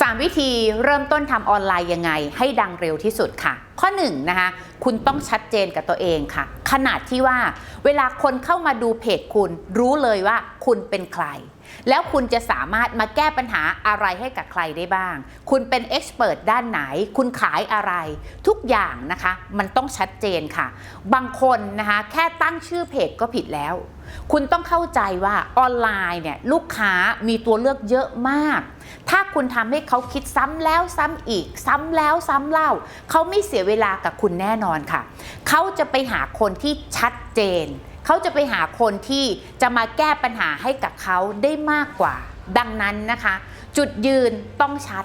3 วิธีเริ่มต้นทำออนไลน์ยังไง ให้ดังเร็วที่สุดค่ะ ข้อ1นงนะคะคุณต้องชัดเจนกับตัวเองค่ะ ขนาดที่ว่า เวลาคนเข้ามาดูเพจคุณ รู้เลยว่าคุณเป็นใคร แล้วคุณจะสามารถมาแก้ปัญหาอะไรให้กับใครได้บ้าง คุณเป็นเอ็กซ์เพรสด้านไหน คุณขายอะไร ทุกอย่างนะคะ มันต้องชัดเจนค่ะ บางคนนะคะแค่ตั้งชื่อเพจก็ผิดแล้ว คุณต้องเข้าใจว่าออนไลน์เนี่ยลูกค้ามีตัวเลือกเยอะมาก ถ้าคุณทำให้เขาคิดซ้ำแล้วซ้ำอีก ซ้ำแล้วซ้ำเล่า เขาไม่เสียเวลากับคุณแน่นอนค่ะ เขาจะไปหาคนที่ชัดเจน เขาจะไปหาคนที่จะมาแก้ปัญหาให้กับเขาได้มากกว่า ดังนั้นนะคะ จุดยืนต้องชัด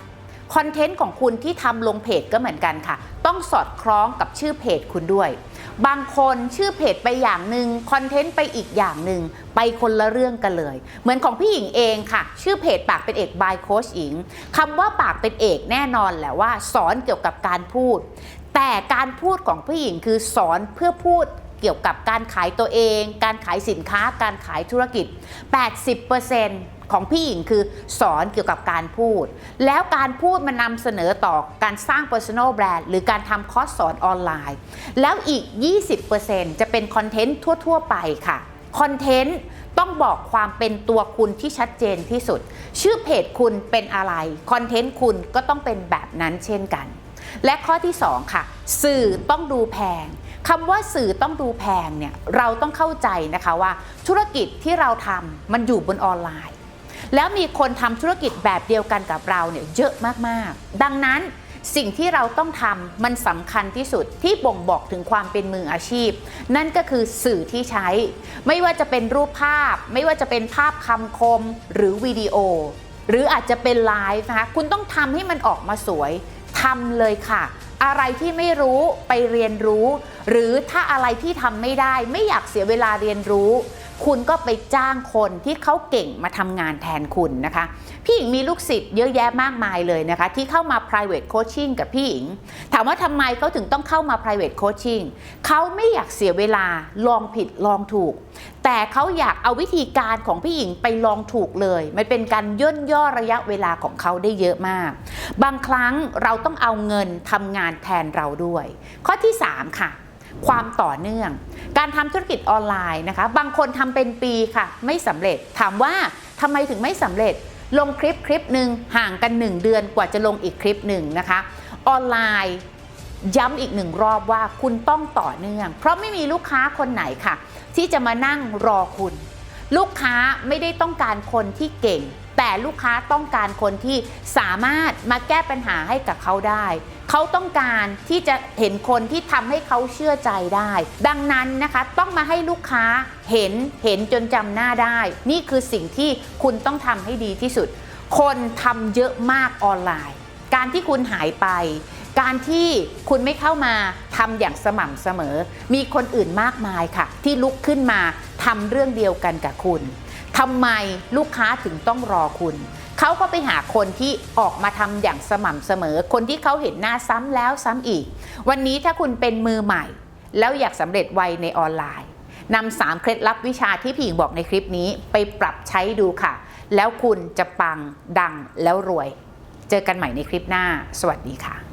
คอนเทนต์ของคุณที่ทำลงเพจก็เหมือนกันค่ะ ต้องสอดคล้องกับชื่อเพจคุณด้วย บางคนชื่อเพจไปอย่างหนึ่งคอนเทนต์ไปอีกอย่างหนึ่งไปคนละเรื่องกันเลย เหมือนของพี่หญิงเองค่ะ ชื่อเพจปากเป็นเอกบายโคชหญิงคำว่าปากเป็นเอกแน่นอนแหละว่า สอนเกี่ยวกับการพูด แต่การพูดของพี่หญิงคือสอนเพื่อพูดเกี่ยวกับการขายตัวเอง การขายสินค้า การขายธุรกิจ 80% ของพี่หญิงคือสอนเกี่ยวกับการพูด แล้วการพูดมันนำเสนอต่อการสร้าง personal brand หรือการทำคอร์สสอนออนไลน์ แล้วอีก 20%จะเป็นคอนเทนต์ทั่ว ๆ ไปค่ะคอนเทนต์ต้องบอกความเป็นตัวคุณที่ชัดเจนที่สุด ชื่อเพจคุณเป็นอะไร คอนเทนต์คุณก็ต้องเป็นแบบนั้นเช่นกัน และข้อที่ 2 ค่ะ สื่อต้องดูแพงคำว่าสื่อต้องดูแพงเนี่ยเราต้องเข้าใจนะคะว่าธุรกิจที่เราทำมันอยู่บนออนไลน์ แล้วมีคนทำธุรกิจแบบเดียวกันกับเราเนี่ยเยอะมากๆ ดังนั้นสิ่งที่เราต้องทำมันสำคัญที่สุดที่บ่งบอกถึงความเป็นมืออาชีพ นั่นก็คือสื่อที่ใช้ ไม่ว่าจะเป็นรูปภาพ ไม่ว่าจะเป็นภาพคำคมหรือวิดีโอ หรืออาจจะเป็นไลฟ์นะคะคุณต้องทำให้มันออกมาสวยทำเลยค่ะ อะไรที่ไม่รู้ไปเรียนรู้ หรือถ้าอะไรที่ทำไม่ได้ ไม่อยากเสียเวลาเรียนรู้ คุณก็ไปจ้างคนที่เขาเก่งมาทำงานแทนคุณนะคะ พี่หญิงมีลูกศิษย์เยอะแยะมากมายเลยนะคะ ที่เข้ามา private coaching กับพี่หญิง ถามว่าทำไมเขาถึงต้องเข้ามา private coaching เขาไม่อยากเสียเวลาลองผิดลองถูก แต่เขาอยากเอาวิธีการของพี่หญิงไปลองถูกเลย มันเป็นการย่นย่อระยะเวลาของเขาได้เยอะมาก บางครั้งเราต้องเอาเงินทำงานแทนเราด้วย ข้อที่ 3 ค่ะ ความต่อเนื่อง การทำธุรกิจออนไลน์นะคะ บางคนทำเป็นปีค่ะ ไม่สำเร็จ ถามว่าทำไมถึงไม่สำเร็จ ลงคลิปคลิปหนึ่งห่างกัน 1 เดือนกว่าจะลงอีกคลิปหนึ่งนะคะ ออนไลน์ย้ำอีกหนึ่งรอบว่าคุณต้องต่อเนื่อง เพราะไม่มีลูกค้าคนไหนค่ะ ที่จะมานั่งรอคุณ ลูกค้าไม่ได้ต้องการคนที่เก่ง แต่ลูกค้าต้องการคนที่สามารถมาแก้ปัญหาให้กับเขาได้ เขาต้องการที่จะเห็นคนที่ทำให้เขาเชื่อใจได้ ดังนั้นนะคะต้องมาให้ลูกค้าเห็นเห็นจนจำหน้าได้ นี่คือสิ่งที่คุณต้องทำให้ดีที่สุด คนทำเยอะมากออนไลน์ การที่คุณหายไป การที่คุณไม่เข้ามาทำอย่างสม่ำเสมอ มีคนอื่นมากมายค่ะ ที่ลุกขึ้นมาทำเรื่องเดียวกันกับคุณ ทำไมลูกค้าถึงต้องรอคุณ เขาก็ไปหาคนที่ออกมาทำอย่างสม่ำเสมอ คนที่เขาเห็นหน้าซ้ำแล้วซ้ำอีก วันนี้ถ้าคุณเป็นมือใหม่ แล้วอยากสำเร็จไวในออนไลน์นำสามเคล็ดลับวิชาที่พี่หญิงบอกในคลิปนี้ไปปรับใช้ดูค่ะ แล้วคุณจะปังดังแล้วรวย เจอกันใหม่ในคลิปหน้า สวัสดีค่ะ